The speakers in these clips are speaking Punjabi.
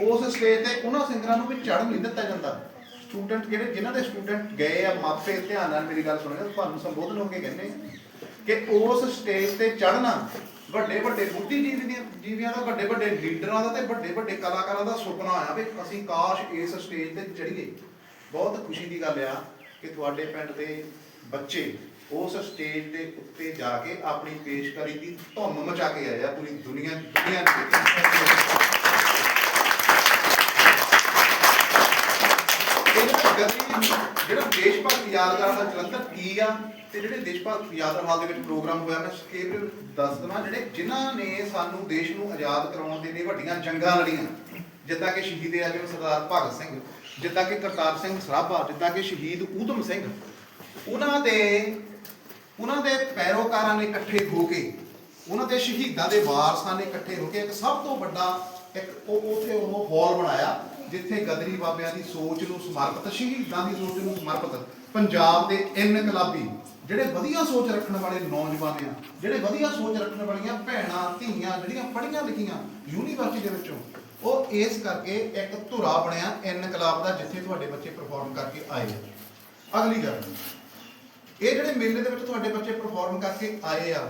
ਉਸ ਸਟੇਜ ਤੇ ਉਹਨਾਂ ਸਿੰਗਰਾਂ ਨੂੰ ਵੀ ਚੜ੍ਹਨ ਨਹੀਂ ਦਿੱਤਾ ਜਾਂਦਾ। ਸਟੂਡੈਂਟ ਜਿਹੜੇ, ਜਿਨ੍ਹਾਂ ਦੇ ਸਟੂਡੈਂਟ ਗਏ ਆ, ਮਾਪੇ ਧਿਆਨ ਨਾਲ ਮੇਰੀ ਗੱਲ ਸੁਣਿਓ ਤੁਹਾਨੂੰ ਸੰਬੋਧਨ ਹੋ ਕੇ ਕਹਿੰਦੇ ਕਿ ਉਸ ਸਟੇਜ ਤੇ ਚੜ੍ਹਨਾ, ਵੱਡੇ ਵੱਡੇ ਬੁੱਧੀਜੀਵੀ ਦੀਆਂ, ਜੀਵੀਆਂ ਦਾ, ਵੱਡੇ ਵੱਡੇ ਲੀਡਰਾਂ ਦਾ ਤੇ ਵੱਡੇ ਵੱਡੇ ਕਲਾਕਾਰਾਂ ਦਾ ਸੁਪਨਾ ਆ ਵੀ ਅਸੀਂ ਕਾਸ਼ ਇਸ ਸਟੇਜ ਤੇ ਚੜ੍ਹੀਏ। ਬਹੁਤ ਖੁਸ਼ੀ ਦੀ ਗੱਲ ਆ ਕਿ ਤੁਹਾਡੇ ਪਿੰਡ ਦੇ ਬੱਚੇ ਉਸ ਸਟੇਜ ਦੇ ਉੱਤੇ ਜਾ ਕੇ ਆਪਣੀ ਪੇਸ਼ਕਾਰੀ ਦੀ ਧੁੰਮ ਮਚਾ ਕੇ ਆਏ ਆ, ਪੂਰੀ ਦੁਨੀਆ ਦੁਨੀਆ ਦੇ ਵਿੱਚ ਇਹ ਜਿਹੜਾ ਜਿਹੜਾ ਦੇਸ਼ ਭਗਤ ਯਾਦਗਾਰ ਦਾ ਜਲੰਧਰ ਕੀ ਆ ਤੇ ਜਿਹੜੇ ਦੇਸ਼ ਭਗਤ ਯਾਦਗਾਰ ਹਾਲ ਦੇ ਵਿੱਚ ਪ੍ਰੋਗਰਾਮ ਹੋਇਆ, ਮੈਂ ਸਕੇਪ ਦੱਸ ਦਵਾਂ, ਜਿਹੜੇ ਜਿਨ੍ਹਾਂ ਨੇ ਸਾਨੂੰ ਦੇਸ਼ ਨੂੰ ਆਜ਼ਾਦ ਕਰਾਉਣ ਦੇ ਲਈ ਵੱਡੀਆਂ ਜੰਗਾਂ ਲੜੀਆਂ, ਜਿੱਦਾਂ ਕਿ ਸ਼ਹੀਦ ਆਜਮ ਸਰਦਾਰ ਭਗਤ ਸਿੰਘ, ਜਿੱਦਾਂ ਕਿ ਕਰਤਾਰ ਸਿੰਘ ਸਰਾਭਾ, ਜਿੱਦਾਂ ਕਿ ਸ਼ਹੀਦ ਊਧਮ ਸਿੰਘ, ਉਹਨਾਂ ਦੇ ਉਹਨਾਂ ਦੇ ਪੈਰੋਕਾਰਾਂ ਨੇ ਇਕੱਠੇ ਹੋ ਕੇ, ਉਹਨਾਂ ਦੇ ਸ਼ਹੀਦਾਂ ਦੇ ਵਾਰਸਾਂ ਨੇ ਇਕੱਠੇ ਹੋ ਕੇ ਇੱਕ ਸਭ ਤੋਂ ਵੱਡਾ ਇੱਕ ਉਹ ਉਥੇ ਉਹ ਹਾਲ ਬਣਾਇਆ। ਜਿੱਥੇ ਗਦਰੀ ਬਾਬਿਆਂ ਦੀ ਸੋਚ ਨੂੰ ਸਮਰਪਿਤ, ਸ਼ਹੀਦਾਂ ਦੀ ਸੋਚ ਨੂੰ ਸਮਰਪਿਤ, ਪੰਜਾਬ ਦੇ ਇਨਕਲਾਬੀ, ਜਿਹੜੇ ਵਧੀਆ ਸੋਚ ਰੱਖਣ ਵਾਲੇ ਨੌਜਵਾਨ ਆ, ਜਿਹੜੇ ਵਧੀਆ ਸੋਚ ਰੱਖਣ ਵਾਲੀਆਂ ਭੈਣਾਂ, ਧੀਆਂ, ਜਿਹੜੀਆਂ ਪੜ੍ਹੀਆਂ ਲਿਖੀਆਂ ਯੂਨੀਵਰਸਿਟੀ ਦੇ ਵਿੱਚੋਂ, ਉਹ ਇਸ ਕਰਕੇ ਇੱਕ ਧੁਰਾ ਬਣਿਆ ਇਨਕਲਾਬ ਦਾ ਜਿੱਥੇ ਤੁਹਾਡੇ ਬੱਚੇ ਪਰਫਾਰਮ ਕਰਕੇ ਆਏ ਆ। ਅਗਲੀ ਗੱਲ, ਇਹ ਜਿਹੜੇ ਮੇਲੇ ਦੇ ਵਿੱਚ ਤੁਹਾਡੇ ਬੱਚੇ ਪਰਫਾਰਮ ਕਰਕੇ ਆਏ ਆ,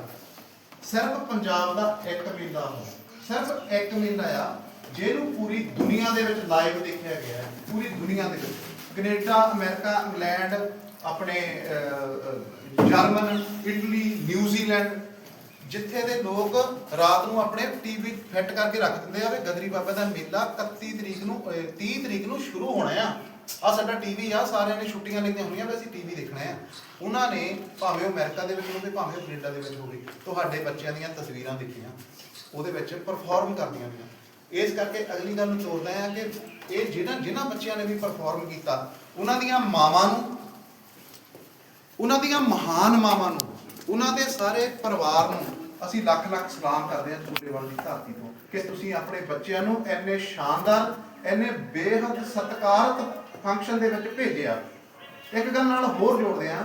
ਸਿਰਫ ਪੰਜਾਬ ਦਾ ਇੱਕ ਮੇਲਾ ਆ ਸਿਰਫ ਇੱਕ ਮੇਲਾ ਆ ਜਿਹਨੂੰ ਪੂਰੀ ਦੁਨੀਆ ਦੇ ਵਿੱਚ ਲਾਈਵ ਦੇਖਿਆ ਗਿਆ ਹੈ ਪੂਰੀ ਦੁਨੀਆ ਦੇ ਵਿੱਚ। ਕੈਨੇਡਾ ਅਮਰੀਕਾ ਇੰਗਲੈਂਡ ਆਪਣੇ ਜਰਮਨ ਇਟਲੀ ਨਿਊਜ਼ੀਲੈਂਡ ਜਿੱਥੇ ਦੇ ਲੋਕ ਰਾਤ ਨੂੰ ਆਪਣੇ ਟੀਵੀ ਫਿੱਟ ਕਰਕੇ ਰੱਖ ਦਿੰਦੇ ਆ ਵੀ ਗਦਰੀ ਬਾਬਾ ਦਾ ਮੇਲਾ 31 ਤਰੀਕ ਨੂੰ ਅਹ, 30 ਤਰੀਕ ਨੂੰ ਸ਼ੁਰੂ ਹੋਣਾ ਆ। ਆ ਸਾਡਾ ਟੀਵੀ ਆ ਸਾਰਿਆਂ ਨੇ ਛੁੱਟੀਆਂ ਲਈਆਂ ਹੋਈਆਂ ਵੀ ਅਸੀਂ ਟੀਵੀ ਦੇਖਣਾ ਆ। ਉਹਨਾਂ ਨੇ ਭਾਵੇਂ ਉਹ ਅਮਰੀਕਾ ਦੇ ਵਿੱਚ ਹੋਵੇ ਭਾਵੇਂ ਉਹ ਕੈਨੇਡਾ ਦੇ ਵਿੱਚ ਹੋਵੇ ਤੁਹਾਡੇ ਬੱਚਿਆਂ ਦੀਆਂ ਤਸਵੀਰਾਂ ਦੇਖੀਆਂ ਉਹਦੇ ਵਿੱਚ ਪਰਫਾਰਮ ਕਰਦੀਆਂ ਨੇ ਇਸ ਕਰਕੇ ਅਗਲੀ ਗੱਲ ਨੂੰ ਤੋਰਦਾ ਹਾਂ ਕਿ ਇਹ ਜਿਹਨਾਂ ਜਿਹਨਾਂ ਬੱਚਿਆਂ ਨੇ ਵੀ ਪਰਫਾਰਮ ਕੀਤਾ, ਉਹਨਾਂ ਦੀਆਂ ਮਾਵਾਂ ਨੂੰ, ਉਹਨਾਂ ਦੀਆਂ ਮਹਾਨ ਮਾਵਾਂ ਨੂੰ, ਉਹਨਾਂ ਦੇ ਸਾਰੇ ਪਰਿਵਾਰ ਨੂੰ ਅਸੀਂ ਲੱਖ ਲੱਖ ਸਲਾਮ ਕਰਦੇ ਹਾਂ ਤੁਹਾਡੇ ਵੱਲ ਦੀ ਧਰਤੀ ਤੋਂ ਕਿ ਤੁਸੀਂ ਆਪਣੇ ਬੱਚਿਆਂ ਨੂੰ ਇੰਨੇ ਸ਼ਾਨਦਾਰ, ਇੰਨੇ ਬੇਹੱਦ ਸਤਿਕਾਰਤ ਫੰਕਸ਼ਨ ਦੇ ਵਿੱਚ ਭੇਜਿਆ। ਇੱਕ ਗੱਲ ਨਾਲ ਹੋਰ ਜੋੜਦੇ ਹਾਂ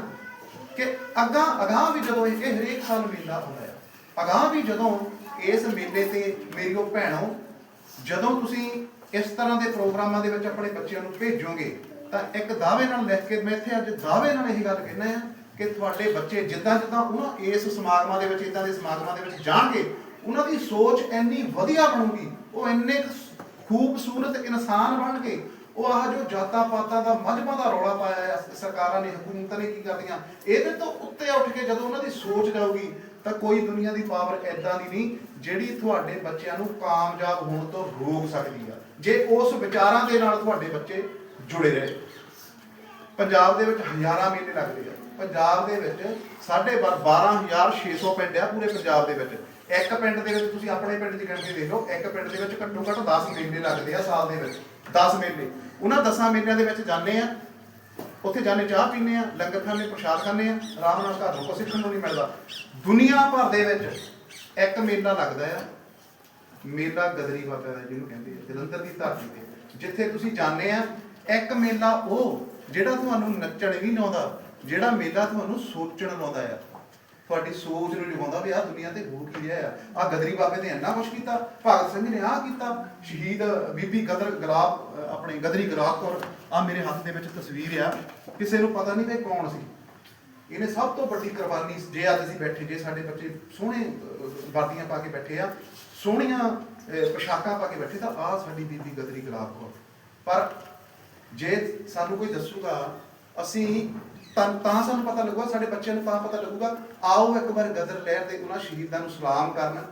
ਕਿ ਅਗਾਂ ਅਗਾਂ ਵੀ ਜਦੋਂ ਇਹ ਹਰੇਕ ਸਾਲ ਮੇਲਾ ਹੁੰਦਾ ਹੈ ਅਗਾਂ ਵੀ ਜਦੋਂ ਇਸ ਮੇਲੇ ਤੇ ਮੇਰੀਓ ਭੈਣੋ ਜਦੋਂ ਤੁਸੀਂ ਇਸ ਤਰ੍ਹਾਂ ਦੇ ਪ੍ਰੋਗਰਾਮਾਂ ਦੇ ਵਿੱਚ ਆਪਣੇ ਬੱਚਿਆਂ ਨੂੰ ਭੇਜੋਗੇ, ਤਾਂ ਇੱਕ ਦਾਅਵੇ ਨਾਲ ਲਿਖ ਕੇ ਮੈਂ ਇੱਥੇ ਅੱਜ ਦਾਅਵੇ ਨਾਲ ਇਹੀ ਗੱਲ ਕਹਿਣਾ ਆ ਕਿ ਤੁਹਾਡੇ ਬੱਚੇ ਜਿੱਦਾਂ ਜਿੱਦਾਂ ਉਹਨਾਂ ਇਸ ਸਮਾਗਮਾਂ ਦੇ ਵਿੱਚ, ਇਦਾਂ ਦੇ ਸਮਾਗਮਾਂ ਦੇ ਵਿੱਚ ਜਾਣਗੇ, ਉਹਨਾਂ ਦੀ ਸੋਚ ਇੰਨੀ ਵਧੀਆ ਬਣੂਗੀ, ਉਹ ਇੰਨੇ ਖੂਬਸੂਰਤ ਇਨਸਾਨ ਬਣਨਗੇ, ਉਹ ਆਹ ਜੋ ਜਾਤਾਂ ਪਾਤਾਂ ਦਾ ਮਜ਼ਮਾਂ ਦਾ ਰੌਲਾ ਪਾਇਆ ਸਰਕਾਰਾਂ ਨੇ, ਹਕੂਮਤਾਂ ਨੇ ਕੀ ਕਰਦੀਆਂ, ਇਹਦੇ ਤੋਂ ਉੱਤੇ ਉੱਠ ਕੇ ਜਦੋਂ ਉਹਨਾਂ ਦੀ ਸੋਚ ਜਾਊਗੀ ਤਾਂ ਕੋਈ ਦੁਨੀਆ ਦੀ ਪਾਵਰ ਐਦਾਂ ਦੀ ਨਹੀਂ ਜਿਹੜੀ ਤੁਹਾਡੇ ਬੱਚਿਆਂ ਨੂੰ ਕਾਮਯਾਬ ਹੋਣ ਤੋਂ ਰੋਕ ਸਕਦੀ ਆ। ਜੇ ਉਸ ਵਿਚਾਰਾਂ ਦੇ ਨਾਲ ਤੁਹਾਡੇ ਬੱਚੇ ਜੁੜੇ ਰਹੇ। ਪੰਜਾਬ ਦੇ ਵਿੱਚ ਹਜ਼ਾਰਾਂ ਮੇਲੇ ਲੱਗਦੇ ਆ। ਪੰਜਾਬ ਦੇ ਵਿੱਚ ਸਾਢੇ 12600 ਪਿੰਡ ਆ ਪੂਰੇ ਪੰਜਾਬ ਦੇ ਵਿੱਚ। ਇੱਕ ਪਿੰਡ ਦੇ ਵਿੱਚ ਤੁਸੀਂ ਆਪਣੇ ਪਿੰਡ ਦੀ ਗਿਣਤੀ ਦੇਖ ਲਓ, ਇੱਕ ਪਿੰਡ ਦੇ ਵਿੱਚ ਘੱਟੋ ਘੱਟ 10 ਮੇਲੇ ਲੱਗਦੇ ਆ ਸਾਲ ਦੇ ਵਿੱਚ 10 ਮੇਲੇ। ਉਹਨਾਂ 10 ਮੇਲਿਆਂ ਦੇ ਵਿੱਚ ਜਾਂਦੇ ਆ। ਉੱਥੇ ਜਾਣੇ ਚਾਹ ਪੀਂਦੇ ਆ, ਲੰਗਰ ਖਾਣੇ ਪ੍ਰਸ਼ਾਦ ਖਾਂਦੇ ਆ। ਆਰਾਮ ਨਾਲ ਘਰ ਨੂੰ ਕੁਛ ਸਿੱਖਣ ਨੂੰ ਨਹੀਂ ਮਿਲਦਾ। ਦੁਨੀਆ ਭਰ ਦੇ ਵਿੱਚ ਇੱਕ ਮੇਲਾ ਲੱਗਦਾ ਆ। ਮੇਲਾ ਗਦਰੀ ਬਾਬਾ ਦਾ ਜਿਹਨੂੰ ਕਹਿੰਦੇ ਆ, ਜਲੰਧਰ ਦੀ ਧਰਤੀ ਤੇ। ਜਿੱਥੇ ਤੁਸੀਂ ਜਾਂਦੇ ਆ, ਇੱਕ ਮੇਲਾ ਉਹ ਜਿਹੜਾ ਤੁਹਾਨੂੰ ਨੱਚਣ ਵੀ ਲਾਉਂਦਾ ਜਿਹੜਾ ਮੇਲਾ ਤੁਹਾਨੂੰ ਸੋਚਣ ਲਾਉਂਦਾ ਆ। ਤੁਹਾਡੀ ਸੋਚ ਨੂੰ ਜਗਾਉਂਦਾ ਵੀ ਆਹ ਦੁਨੀਆ ਤੇ ਹੋ ਕੀ ਰਿਹਾ ਆ। ਆ ਗਦਰੀ ਬਾਬੇ ਨੇ ਇੰਨਾ ਕੁਛ ਕੀਤਾ, ਭਗਤ ਸਿੰਘ ਨੇ ਆਹ ਕੀਤਾ, ਸ਼ਹੀਦ ਬੀਬੀ ਗਦਰ ਗੁਲਾਬ ਆਪਣੇ ਗਦਰੀ ਗੁਲਾਬ ਕੌਰ ਆ ਮੇਰੇ ਹੱਥ ਦੇ ਵਿੱਚ ਤਸਵੀਰ ਆ। ਕਿਸੇ ਨੂੰ ਪਤਾ ਨਹੀਂ ਵੀ ਕੌਣ ਸੀ। ਇਹਨੇ ਸਭ ਤੋਂ ਵੱਡੀ ਕੁਰਬਾਨੀ ਜੇ ਅੱਜ ਅਸੀਂ ਬੈਠੇ ਜੇ ਸਾਡੇ ਬੱਚੇ ਸੋਹਣੇ ਵਰਦੀਆਂ ਪਾ ਕੇ ਬੈਠੇ ਆ ਸੋਹਣੀਆਂ ਅਹ, ਪੋਸ਼ਾਕਾਂ ਪਾ ਕੇ ਬੈਠੇ ਤਾਂ ਆਹ ਸਾਡੀ ਬੀਬੀ ਗਦਰੀ ਗੁਲਾਬ ਕੌਰ। ਪਰ ਜੇ ਸਾਨੂੰ ਕੋਈ ਦੱਸੂਗਾ ਅਸੀਂ ਤਾਂ ਤਾਂ ਸਾਨੂੰ ਪਤਾ ਲੱਗੂਗਾ ਸਾਡੇ ਬੱਚਿਆਂ ਨੂੰ ਤਾਂ ਪਤਾ ਲੱਗੂਗਾ ਆਓ ਇੱਕ ਵਾਰ ਗਦਰ ਲਹਿਰ ਦੇ ਉਹਨਾਂ ਸ਼ਹੀਦਾਂ ਨੂੰ ਸਲਾਮ ਕਰਨ।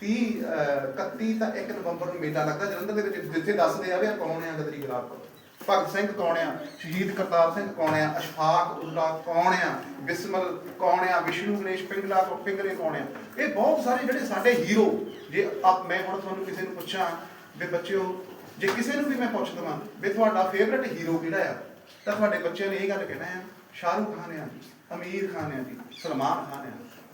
30 ਅਹ, 31 ਤਾਂ 1 ਨਵੰਬਰ ਨੂੰ ਮੇਲਾ ਲੱਗਦਾ ਜਲੰਧਰ ਦੇ ਵਿੱਚ ਜਿੱਥੇ ਦੱਸਦੇ ਆ ਵੀ ਕੌਣ ਆ ਗਦਰੀ ਗੁਲਾਬ ਕੌਰ। ਭਗਤ ਸਿੰਘ ਕੌਣ ਆ? ਸ਼ਹੀਦ ਕਰਤਾਰ ਸਿੰਘ ਕੌਣ ਆ? ਅਸ਼ਫਾਕ ਉল্ਲਾ ਕੌਣ ਆ? ਬਿਸਮਲ ਕੌਣ ਆ? ਵਿਸ਼ਨੂੰ, ਗਣੇਸ਼, ਪਿੰਗਲਾ, ਪਿੰਗਲੇ ਕੌਣ ਆ? ਇਹ ਬਹੁਤ ਸਾਰੇ ਜਿਹੜੇ ਸਾਡੇ ਹੀਰੋ ਜੇ ਆਪ ਮੈਂ ਹੁਣ ਤੁਹਾਨੂੰ ਕਿਸੇ ਨੂੰ ਪੁੱਛਾਂ ਵੀ ਬੱਚਿਓ, ਜੇ ਕਿਸੇ ਨੂੰ ਵੀ ਮੈਂ ਪੁੱਛ ਦਵਾਂ ਵੀ ਤੁਹਾਡਾ ਫੇਵਰਟ ਹੀਰੋ ਕਿਹੜਾ ਆ, ਤਾਂ ਤੁਹਾਡੇ ਬੱਚਿਆਂ ਨੇ ਇਹ ਗੱਲ ਕਹਿਣਾ ਆ, ਸ਼ਾਹਰੁਖ ਖਾਨ ਆ ਅਮੀਰ ਖਾਨ ਆ ਜੀ, ਸਲਮਾਨ ਖਾਨ ਆ।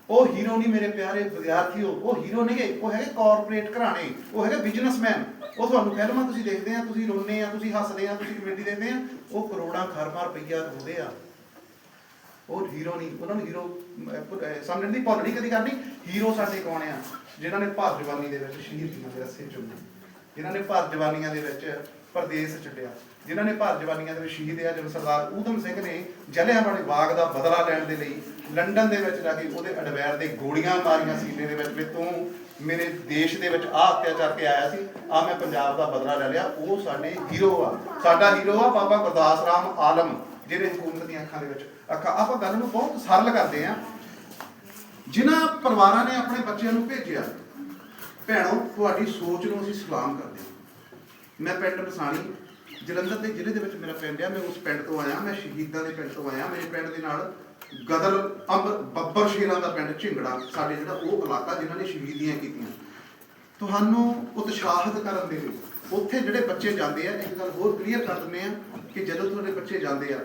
ਉਹ ਹੀਰੋ ਨਹੀਂ ਮੇਰੇ ਪਿਆਰੇ ਵਿਦਿਆਰਥੀਓ, ਉਹ ਹੀਰੋ ਨਹੀਂ ਉਹ ਹੈਗੇ ਕਾਰਪੋਰੇਟ ਘਰਾਣੇ, ਉਹ ਹੈਗੇ ਬਿਜ਼ਨਸਮੈਨ ਉਹ ਤੁਹਾਨੂੰ ਫਿਲਮਾਂ ਤੁਸੀਂ ਦੇਖਦੇ ਆ, ਤੁਸੀਂ ਰੋਂਦੇ ਆ, ਤੁਸੀਂ ਹੱਸਦੇ ਆ, ਤੁਸੀਂ ਕਮੇਡੀ ਦੇਖਦੇ ਆ, ਉਹ ਕਰੋੜਾਂ ਖਰਬਾਂ ਰੁਪਈਆ ਰੋਂਦੇ ਆ। ਉਹ ਹੀਰੋ ਨਹੀਂ, ਉਹਨਾਂ ਨੂੰ ਹੀਰੋ ਸਮਝਣ ਦੀ ਭੁੱਲ ਨਹੀਂ, ਕਦੀ ਕਰਨੀ। ਹੀਰੋ ਸਾਡੇ ਕੌਣ ਆ? ਜਿਨ੍ਹਾਂ ਨੇ ਭਾਰਤ ਜਵਾਨੀ ਦੇ ਵਿੱਚ ਸ਼ਹੀਦੀਆਂ ਦੇ ਰਸੇ ਚੁੰਨੇ ਜਿਨ੍ਹਾਂ ਨੇ ਭਰ ਜਵਾਨੀਆਂ ਦੇ ਵਿੱਚ ਪਰਦੇਸ ਛੱਡਿਆ। ਜਿਨ੍ਹਾਂ ਨੇ ਭਰ ਜਵਾਨੀਆਂ ਦੇ ਵਿੱਚ ਸ਼ਹੀਦ ਆ ਜਦੋਂ ਸਰਦਾਰ ਊਧਮ ਸਿੰਘ ਨੇ ਜਲਿਆਂਵਾਲੇ ਬਾਗ ਦਾ ਬਦਲਾ ਲੈਣ ਦੇ ਲਈ ਲੰਡਨ ਦੇ ਵਿੱਚ ਜਾ ਕੇ ਉਹਦੇ ਅਡਵੈਰ ਦੇ ਗੋਲੀਆਂ ਮਾਰੀਆਂ ਸੀਨੇ ਦੇ ਵਿੱਚ ਵੀ ਤੂੰ ਮੇਰੇ ਦੇਸ਼ ਦੇ ਵਿੱਚ ਆਹ ਅਤਿਆਚਾਰ ਕੇ ਆਇਆ ਸੀ ਆ ਮੈਂ ਪੰਜਾਬ ਦਾ ਬਦਲਾ ਲੈ ਲਿਆ, ਉਹ ਸਾਡੇ ਹੀਰੋ ਆ। ਸਾਡਾ ਹੀਰੋ ਆ ਬਾਬਾ ਗੁਰਦਾਸ ਰਾਮ ਆਲਮ ਜਿਹੜੇ ਹਕੂਮਤ ਦੀਆਂ ਅੱਖਾਂ ਦੇ ਵਿੱਚ ਅੱਖਾਂ। ਆਪਾਂ ਗੱਲ ਨੂੰ ਬਹੁਤ ਸਰਲ ਕਰਦੇ ਆ ਜਿਨ੍ਹਾਂ ਪਰਿਵਾਰਾਂ ਨੇ ਆਪਣੇ ਬੱਚਿਆਂ ਨੂੰ ਭੇਜਿਆ, ਭੈਣੋ, ਤੁਹਾਡੀ ਸੋਚ ਨੂੰ ਅਸੀਂ ਸਲਾਮ ਕਰਦੇ ਹਾਂ। ਮੈਂ ਪਿੰਡ ਮਸਾਣੀ, ਜਲੰਧਰ ਦੇ ਜ਼ਿਲ੍ਹੇ ਦੇ ਵਿੱਚ ਮੇਰਾ ਪਿੰਡ ਆ, ਮੈਂ ਉਸ ਪਿੰਡ ਤੋਂ ਆਇਆ, ਮੈਂ ਸ਼ਹੀਦਾਂ ਦੇ ਪਿੰਡ ਤੋਂ ਆਇਆ, ਮੇਰੇ ਪਿੰਡ ਦੇ ਨਾਲ ਗਦਰ ਅੰਬ ਬੱਬਰ ਸ਼ੇਰਾਂ ਦਾ ਪਿੰਡ ਝਿੰਗੜਾ, ਸਾਡੇ ਜਿਹੜਾ ਉਹ ਇਲਾਕਾ ਜਿਨ੍ਹਾਂ ਨੇ ਸ਼ਹੀਦੀਆਂ ਕੀਤੀਆਂ। ਤੁਹਾਨੂੰ ਉਤਸ਼ਾਹਿਤ ਕਰਨ ਦੇ ਲਈ ਉੱਥੇ ਜਿਹੜੇ ਬੱਚੇ ਜਾਂਦੇ ਆ, ਇੱਕ ਗੱਲ ਹੋਰ ਕਲੀਅਰ ਕਰ ਦਿੰਦੇ ਆ ਕਿ ਜਦੋਂ ਤੁਹਾਡੇ ਬੱਚੇ ਜਾਂਦੇ ਆ,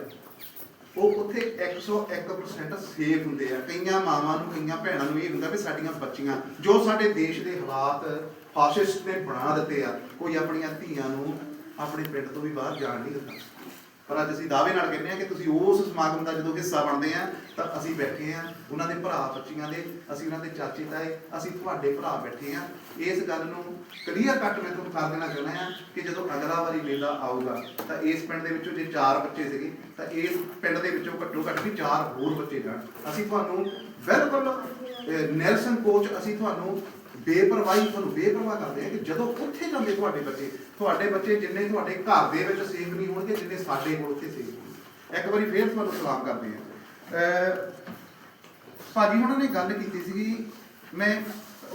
ਉਹ ਉੱਥੇ 101% ਸੇਫ ਹੁੰਦੇ ਆ। ਕਈਆਂ ਮਾਵਾਂ ਨੂੰ, ਕਈਆਂ ਭੈਣਾਂ ਨੂੰ ਇਹ ਹੁੰਦਾ ਵੀ ਸਾਡੀਆਂ ਬੱਚੀਆਂ, ਜੋ ਸਾਡੇ ਦੇਸ਼ ਦੇ ਹਾਲਾਤ ਫਾਸਿਸਟ ਨੇ ਬਣਾ ਦਿੱਤੇ ਆ, ਕੋਈ ਆਪਣੀਆਂ ਧੀਆਂ ਨੂੰ ਆਪਣੇ ਪਿੰਡ ਤੋਂ ਵੀ ਬਾਹਰ ਜਾਣ ਨਹੀਂ ਦਿੰਦਾ। ਪਰ ਅੱਜ ਅਸੀਂ ਦਾਅਵੇ ਨਾਲ ਕਹਿੰਦੇ ਆ ਕਿ ਤੁਸੀਂ ਉਸ ਸਮਾਗਮ ਦਾ ਜਦੋਂ ਹਿੱਸਾ ਬਣਦੇ ਆ ਤਾਂ ਅਸੀਂ ਬੈਠੇ ਆ ਉਹਨਾਂ ਦੇ ਭਰਾ ਬੱਚੀਆਂ ਦੇ ਅਸੀਂ ਉਹਨਾਂ ਦੇ ਚਾਚੇ ਤਾਏ ਅਸੀਂ ਤੁਹਾਡੇ ਭਰਾ ਬੈਠੇ ਆ ਇਸ ਗੱਲ ਨੂੰ ਕਲੀਅਰ ਕੱਟ ਮੈਂ ਤੁਹਾਨੂੰ ਕਰ ਦੇਣਾ ਚਾਹੁੰਦਾ ਆ ਕਿ ਜਦੋਂ ਅਗਲਾ ਵਾਰੀ ਮੇਲਾ ਆਊਗਾ ਤਾਂ ਇਸ ਪਿੰਡ ਦੇ ਵਿੱਚੋਂ ਜੇ ਚਾਰ ਬੱਚੇ ਸੀਗੇ ਤਾਂ ਇਸ ਪਿੰਡ ਦੇ ਵਿੱਚੋਂ ਘੱਟੋ ਘੱਟ ਵੀ ਚਾਰ ਹੋਰ ਬੱਚੇ ਜਾਣ। ਅਸੀਂ ਤੁਹਾਨੂੰ ਬਿਲਕੁਲ ਅਹ, ਨੈਲਸਨ ਕੋਚ ਅਸੀਂ ਤੁਹਾਨੂੰ ਬੇਪਰਵਾਹੀ ਤੁਹਾਨੂੰ ਬੇਪਰਵਾਹ ਕਰਦੇ ਆ ਕਿ ਜਦੋਂ ਉੱਥੇ ਜਾਂਦੇ ਤੁਹਾਡੇ ਬੱਚੇ ਤੁਹਾਡੇ ਬੱਚੇ ਜਿੰਨੇ ਤੁਹਾਡੇ ਘਰ ਦੇ ਵਿੱਚ ਸੇਫ ਨਹੀਂ ਹੋਣਗੇ ਜਿੰਨੇ ਸਾਡੇ ਕੋਲ ਉੱਥੇ ਸੇਫ ਹੋਣਗੇ। ਇੱਕ ਵਾਰੀ ਫੇਰ ਤੁਹਾਨੂੰ ਸਲਾਮ ਕਰਦੇ ਆ। ਭਾਜੀ ਉਹਨਾਂ ਨੇ ਗੱਲ ਕੀਤੀ ਸੀਗੀ ਮੈਂ